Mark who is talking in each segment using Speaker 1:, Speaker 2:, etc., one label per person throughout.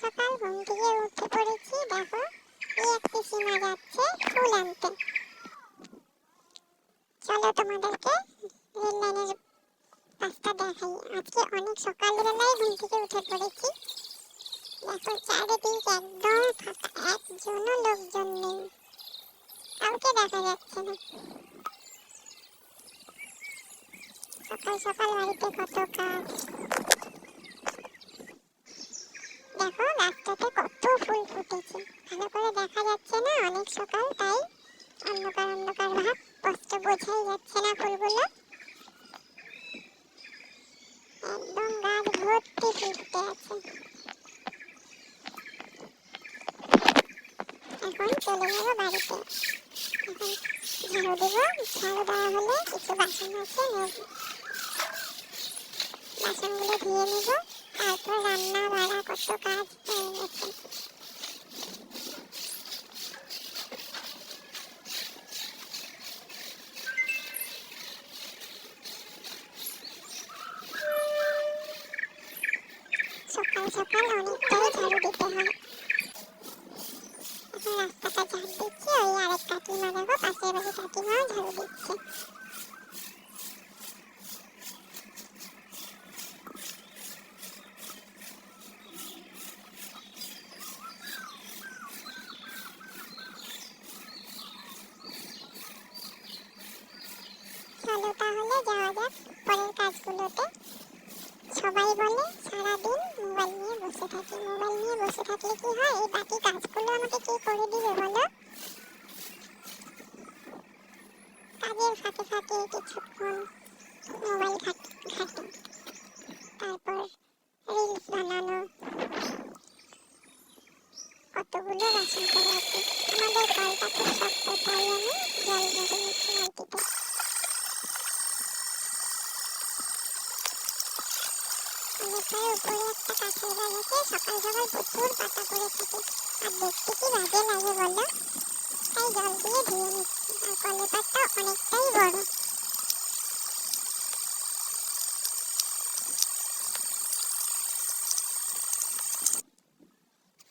Speaker 1: সকাল ঘুম থেকে উঠে পড়েছি, দেখো, এই একটি সীমা যাচ্ছে ফুল আনতে। চলো তোমাদেরকে রেল লাইনের রাস্তা দেখাই। আজকে অনেক সকালবেলায় ঘুম থেকে উঠে পড়েছি। দেখো, চারিদিক একদম ফাঁকা একজনও লোকজন নেই। কাউকে দেখা যাচ্ছে না। সকাল সকাল বাড়িতে কত কাজ দেখো গাছটাতে কত ফুল ফুটেছে। ভালো করে দেখা যাচ্ছে না, অনেক সকাল, তাই অন্ধকার অন্ধকার ভাব বোঝাই যাচ্ছে না ফুলগুলো। একদম গাছ ভর্তি আছে। এখন চলে যাব বাড়িতে। এখন ঝাড়ু দেবো, ঝাড়ু দেওয়া হলে কিছু বাসন আছে, বাসনগুলো ধুয়ে নেব। তারপর রান্না বাড়া কত কাজ হয়ে গেছে। সকাল সকাল অনেকটাই ঝাড়ু দিতে হয়। রাস্তাটা ঝাড় দিচ্ছি, ওই আরেক কাকিমা দেখো, পাশের বাড়ি কাকিমাও ঝাড়ু দিচ্ছে। কাজগুলোতে সবাই বলে, সারাদিন মোবাইল নিয়ে বসে থাকি, মোবাইল নিয়ে বসে থাকলে কি হয়? এই বাকি কাজগুলো আমাকে কে করে দিবে বলো? কাজের ফাঁকে ফাঁকে কিছুক্ষণ মোবাইল ঘাটি তারপর রিলস বানানো। কতগুলো বাসন করে আছে আমাদের কলটা খুব শক্ত তাই আমি জল ভরে নিচ্ছি বালতিতে অনেকটাই উপরে একটা কাঠের গাছ আছে সকাল সকাল প্রচুর পাতা পড়ে থাকে। আর দেখতে কি বাজে লাগে বলো? তাই জল দিয়ে ধুয়ে নিচ্ছি। আর কলের অনেকটাই বড়।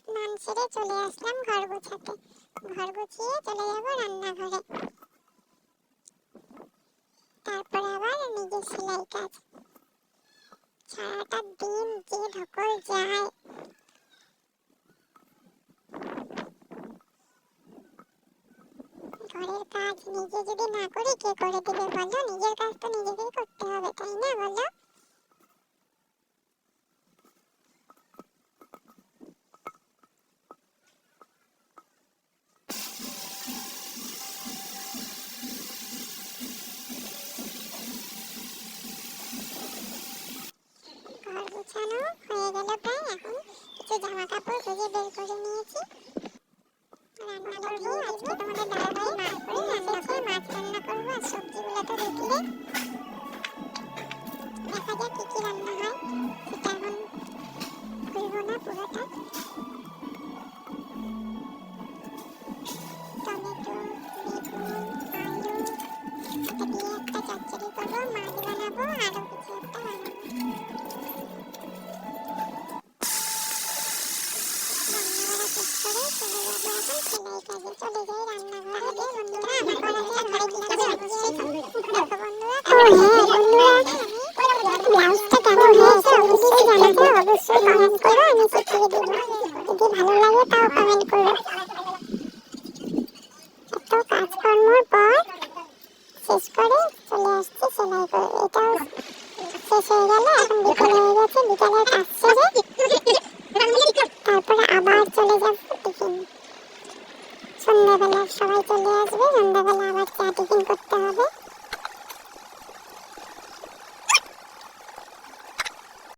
Speaker 1: স্নান সেরে চলে আসলাম ঘর গোছাতে। ঘর গুছিয়ে চলে যাব রান্নাঘরে। তারপরে আবার নিজের সেলাই কাজ। ঘরের কাজ নিজে যদি না করি কে করে দিবে বলো? নিজের কাজ তো নিজেকেই করতে হবে, তাই না বলো? জামা কাপড় খুঁজে বের করে নিয়েছি। রান্না করব আজকে তোমাদের করে চলে যাব এখন সেলাই কাজে চলে যাই পর শেষ করে চলে আসছি সেলাই করে এটাও শেষ হয়ে গেল এখন বিকেল হয়ে গেছে বিকেলের কাজ সেরে তারপরে আবার চলে যাব টিফিন সন্ধ্যাবেলা সবাই চলে আসবে। সন্ধ্যাবেলা আবার চা টিফিন করতে হবে।